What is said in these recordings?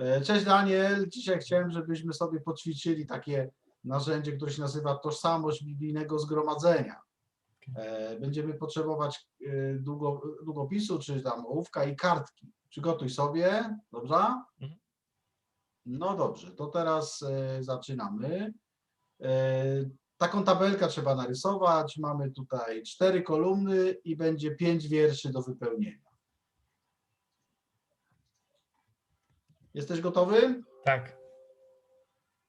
E, Cześć Daniel, dzisiaj chciałem, żebyśmy sobie poćwiczyli takie narzędzie, które się nazywa tożsamość biblijnego zgromadzenia. E, Będziemy potrzebować e, długo, długopisu, czy tam ołówka i kartki. Przygotuj sobie, dobrze? Mhm. No dobrze, to teraz zaczynamy. Taką tabelkę trzeba narysować. Mamy tutaj cztery kolumny i będzie pięć wierszy do wypełnienia. Jesteś gotowy? Tak.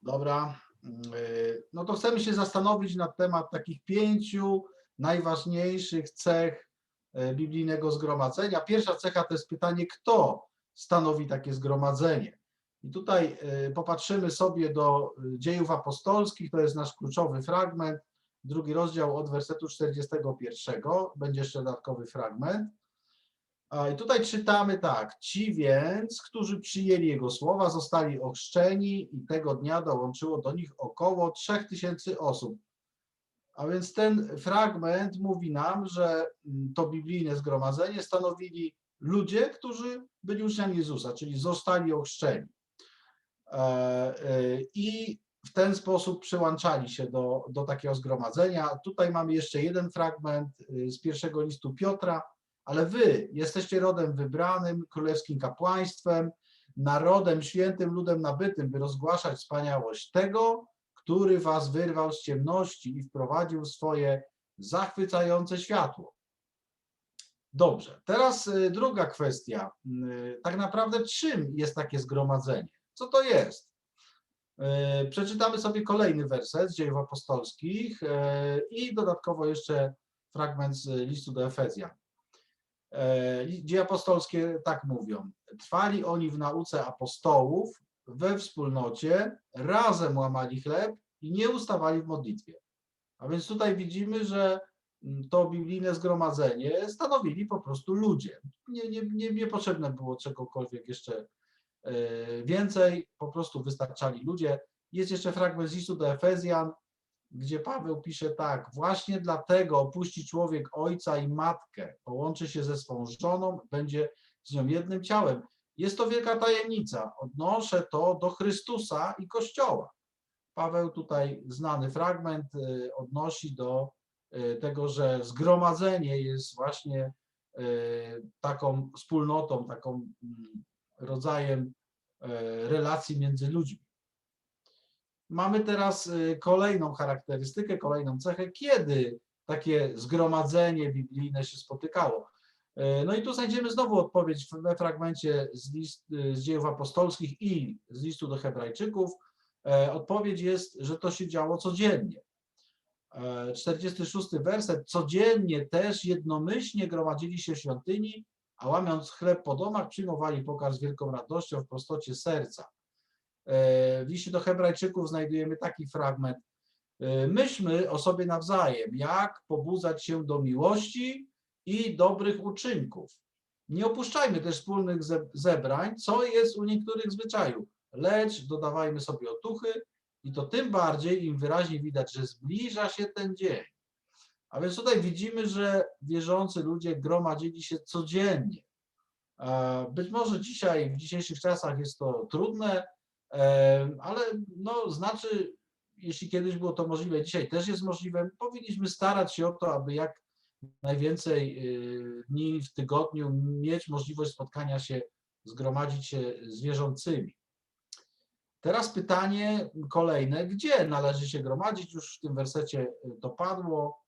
Dobra. Yy, No to chcemy się zastanowić nad temat takich pięciu najważniejszych cech e, biblijnego zgromadzenia. Pierwsza cecha to jest pytanie, kto stanowi takie zgromadzenie. I tutaj e, popatrzymy sobie do dziejów apostolskich, to jest nasz kluczowy fragment, drugi rozdział od wersetu 41, będzie jeszcze dodatkowy fragment. I tutaj czytamy tak, ci więc, którzy przyjęli Jego słowa, zostali ochrzczeni i tego dnia dołączyło do nich około 3000 osób. A więc ten fragment mówi nam, że mm, to biblijne zgromadzenie stanowili ludzie, którzy byli uczniami Jezusa, czyli zostali ochrzczeni. E, e, I w ten sposób przyłączali się do, do takiego zgromadzenia. Tutaj mamy jeszcze jeden fragment y, z pierwszego listu Piotra, ale wy jesteście rodem wybranym, królewskim kapłaństwem, narodem świętym, ludem nabytym, by rozgłaszać wspaniałość tego, który was wyrwał z ciemności i wprowadził swoje zachwycające światło. Dobrze, teraz y, druga kwestia. Y, Tak naprawdę czym jest takie zgromadzenie? Co to jest? Y, Przeczytamy sobie kolejny werset z dziejów apostolskich i dodatkowo jeszcze fragment z listu do Efezjan. E, Dzieje apostolskie tak mówią. Trwali oni w nauce apostołów, we wspólnocie, razem łamali chleb i nie ustawali w modlitwie. A więc tutaj widzimy, że mm, to biblijne zgromadzenie stanowili po prostu ludzie. Nie, nie, nie, nie potrzebne było czegokolwiek jeszcze e, więcej, po prostu wystarczali ludzie. Jest jeszcze fragment z listu do Efezjan, gdzie Paweł pisze tak, właśnie dlatego opuści człowiek ojca i matkę, połączy się ze swą żoną, będzie z nią jednym ciałem. Jest to wielka tajemnica. Odnoszę to do Chrystusa i Kościoła. Paweł tutaj znany fragment y, odnosi do y, tego, że zgromadzenie jest właśnie y, taką wspólnotą, taką mm, rodzajem relacji między ludźmi. Mamy teraz y, kolejną charakterystykę, kolejną cechę, kiedy takie zgromadzenie biblijne się spotykało. Y, No i tu znajdziemy znowu odpowiedź we fragmencie z, list, y, z dziejów apostolskich i z listu do Hebrajczyków. E, Odpowiedź jest, że to się działo codziennie. E, 46 werset. Codziennie też jednomyślnie gromadzili się w świątyni, a łamiąc chleb po domach, przyjmowali pokarm z wielką radością w prostocie serca. E, W liście do Hebrajczyków znajdujemy taki fragment. E, Myślmy o sobie nawzajem, jak pobudzać się do miłości i dobrych uczynków. Nie opuszczajmy też wspólnych ze- zebrań, co jest u niektórych zwyczaju, lecz dodawajmy sobie otuchy i to tym bardziej im wyraźniej widać, że zbliża się ten dzień. A więc tutaj widzimy, że wierzący ludzie gromadzili się codziennie. E, Być może dzisiaj, w dzisiejszych czasach jest to trudne, ale no, znaczy, jeśli kiedyś było to możliwe, dzisiaj też jest możliwe, powinniśmy starać się o to, aby jak najwięcej y, dni w tygodniu mieć możliwość spotkania się, zgromadzić się z wierzącymi. Teraz pytanie kolejne, gdzie należy się gromadzić? Już w tym wersecie y, to padło.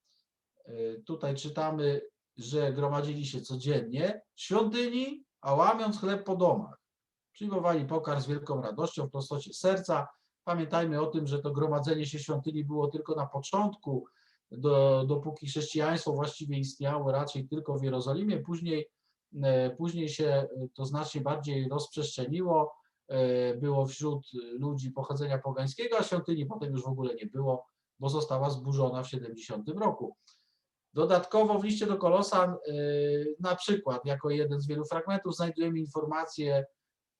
Y, Tutaj czytamy, że gromadzili się codziennie w świątyni, a łamiąc chleb po domach. Przyjmowali pokarm z wielką radością w prostocie serca. Pamiętajmy o tym, że to gromadzenie się świątyni było tylko na początku, do, dopóki chrześcijaństwo właściwie istniało raczej tylko w Jerozolimie. Później, e, później się to znacznie bardziej rozprzestrzeniło. e, Było wśród ludzi pochodzenia pogańskiego, a świątyni potem już w ogóle nie było, bo została zburzona w 70 roku. Dodatkowo w liście do Kolosan, e, na przykład, jako jeden z wielu fragmentów, znajdujemy informację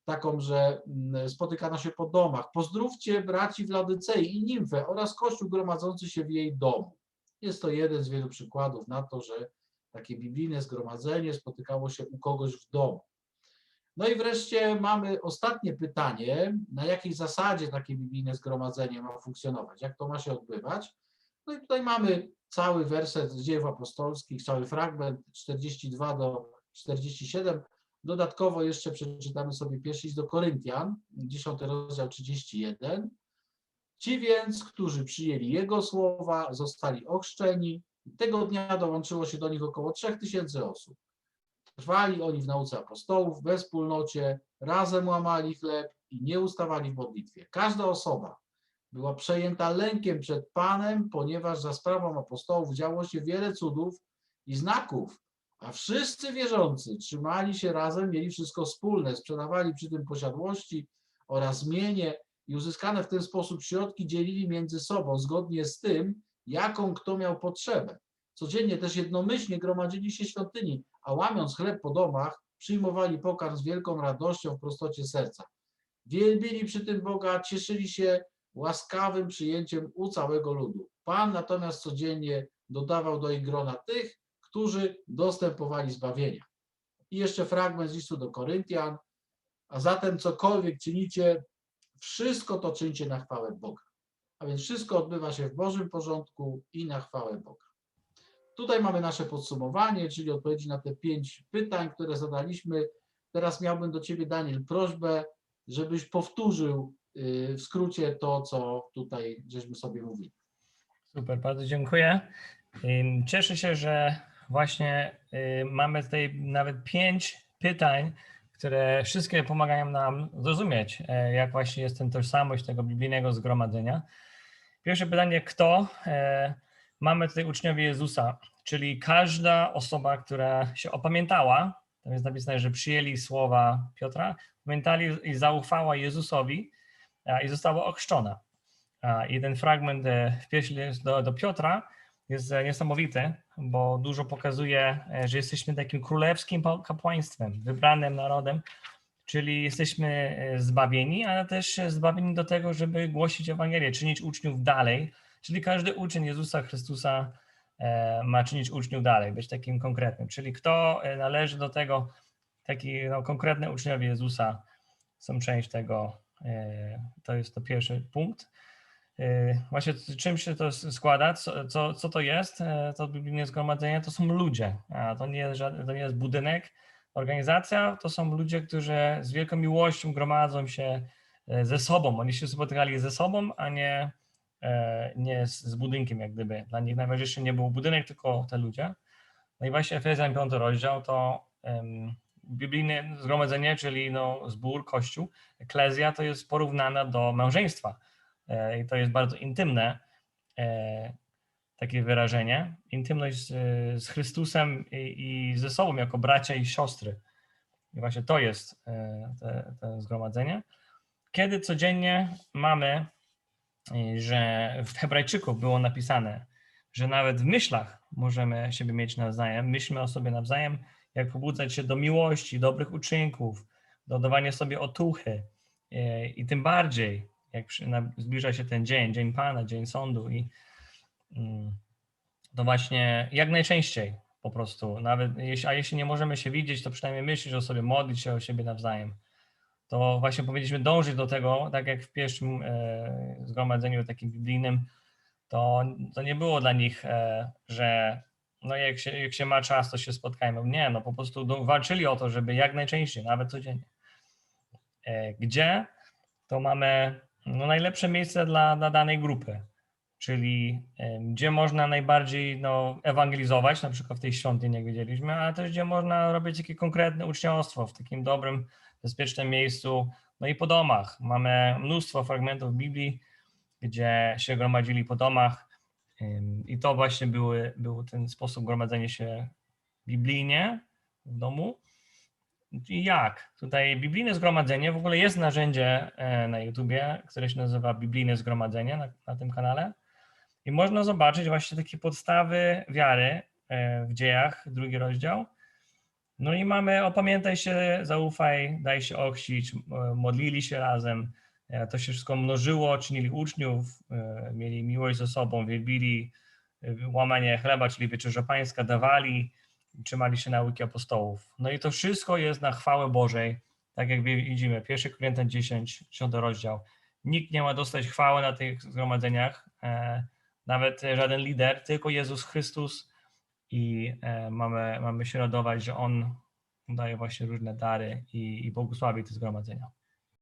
taką, że mm, spotykano się po domach. Pozdrówcie braci w Ladycei i Nimfę oraz Kościół gromadzący się w jej domu. Jest to jeden z wielu przykładów na to, że takie biblijne zgromadzenie spotykało się u kogoś w domu. No i wreszcie mamy ostatnie pytanie, na jakiej zasadzie takie biblijne zgromadzenie ma funkcjonować, jak to ma się odbywać. No i tutaj mamy cały werset z dziejów apostolskich, cały fragment 42 do 47. Dodatkowo jeszcze przeczytamy sobie pierwszy list do Koryntian, 10 rozdział 31. Ci więc, którzy przyjęli Jego słowa, zostali ochrzczeni. Tego dnia dołączyło się do nich około 3000 osób. Trwali oni w nauce apostołów, we wspólnocie, razem łamali chleb i nie ustawali w modlitwie. Każda osoba była przejęta lękiem przed Panem, ponieważ za sprawą apostołów działo się wiele cudów i znaków, a wszyscy wierzący trzymali się razem, mieli wszystko wspólne, sprzedawali przy tym posiadłości oraz mienie i uzyskane w ten sposób środki dzielili między sobą zgodnie z tym, jaką kto miał potrzebę. Codziennie też jednomyślnie gromadzili się świątyni, a łamiąc chleb po domach, przyjmowali pokarm z wielką radością w prostocie serca. Wielbili przy tym Boga, cieszyli się łaskawym przyjęciem u całego ludu. Pan natomiast codziennie dodawał do ich grona tych, którzy dostępowali zbawienia. I jeszcze fragment z listu do Koryntian. A zatem cokolwiek czynicie, wszystko to czyńcie na chwałę Boga. A więc wszystko odbywa się w Bożym porządku i na chwałę Boga. Tutaj mamy nasze podsumowanie, czyli odpowiedzi na te pięć pytań, które zadaliśmy. Teraz miałbym do Ciebie, Daniel, prośbę, żebyś powtórzył y, w skrócie to, co tutaj żeśmy sobie mówili. Super, bardzo dziękuję. Cieszę się, że właśnie y, mamy tutaj nawet pięć pytań, które wszystkie pomagają nam zrozumieć, e, jak właśnie jest ten tożsamość tego biblijnego zgromadzenia. Pierwsze pytanie, kto? E, Mamy tutaj uczniowie Jezusa, czyli każda osoba, która się opamiętała, tam jest napisane, że przyjęli słowa Piotra, pamiętali i zaufała Jezusowi i została ochrzczona. I ten fragment e, w do, do Piotra jest e, niesamowity, bo dużo pokazuje, e, że jesteśmy takim królewskim kapłaństwem, wybranym narodem, czyli jesteśmy e, zbawieni, ale też zbawieni do tego, żeby głosić Ewangelię, czynić uczniów dalej, czyli każdy uczeń Jezusa Chrystusa ma czynić uczniów dalej, być takim konkretnym, czyli kto należy do tego, taki no, konkretne uczniowie Jezusa są część tego, to jest to pierwszy punkt. E, Właśnie czym się to składa? Co, co, to jest? E, To biblijne zgromadzenie to są ludzie. A to nie jest, to nie jest budynek, organizacja. To są ludzie, którzy z wielką miłością gromadzą się e, ze sobą. Oni się spotykali ze sobą, a nie, e, nie z, budynkiem, jak gdyby. Dla nich najważniejszy nie był budynek, tylko te ludzie. No i właśnie Efezjan 5 rozdział to em, biblijne zgromadzenie, czyli no, zbór, kościół. Eklezja to jest porównana do małżeństwa. E, I to jest bardzo intymne e, takie wyrażenie. Intymność z, z Chrystusem i, i ze sobą jako bracia i siostry. I właśnie to jest e, te, te zgromadzenie. Kiedy codziennie mamy, że w Hebrajczyku było napisane, że nawet w myślach możemy siebie mieć nawzajem, myślmy o sobie nawzajem, jak pobudzać się do miłości, dobrych uczynków, do dawania sobie otuchy. I tym bardziej, jak przy, na, zbliża się ten dzień, dzień Pana, dzień sądu i mm, to właśnie jak najczęściej po prostu, nawet jeśli, a jeśli nie możemy się widzieć, to przynajmniej myśleć o sobie, modlić się o siebie nawzajem. To właśnie powinniśmy dążyć do tego, tak jak w pierwszym e, zgromadzeniu takim biblijnym, to, to nie było dla nich, e, że no jak się, jak się ma czas, to się spotkajmy. Nie, no po prostu do, walczyli o to, żeby jak najczęściej, nawet codziennie. E, gdzie? To mamy no, najlepsze miejsce dla, dla danej grupy, czyli em, gdzie można najbardziej no, ewangelizować, na przykład w tej świątyni, jak widzieliśmy, ale też gdzie można robić takie konkretne uczniostwo w takim dobrym, bezpiecznym miejscu, no i po domach. Mamy mnóstwo fragmentów Biblii, gdzie się gromadzili po domach i to właśnie były, był ten sposób gromadzenia się biblijnie w domu. Jak? Tutaj biblijne zgromadzenie, w ogóle jest narzędzie e, na YouTubie, które się nazywa Biblijne Zgromadzenie na, na tym kanale. I można zobaczyć właśnie takie podstawy wiary e, w dziejach, drugi rozdział. No i mamy opamiętaj się, zaufaj, daj się ochrzcić, modlili się razem. E, To się wszystko mnożyło, czynili uczniów, mieli miłość ze sobą, wielbili łamanie chleba, czyli wieczerza pańska, dawali, trzymali się nauki apostołów. No i to wszystko jest na chwałę Bożej, tak jak widzimy, 1 Koryntian 10, 10 rozdział. Nikt nie ma dostać chwały na tych zgromadzeniach, e, nawet żaden lider, tylko Jezus Chrystus i e, mamy, mamy się radować, że On daje właśnie różne dary i, i błogosławi te zgromadzenia.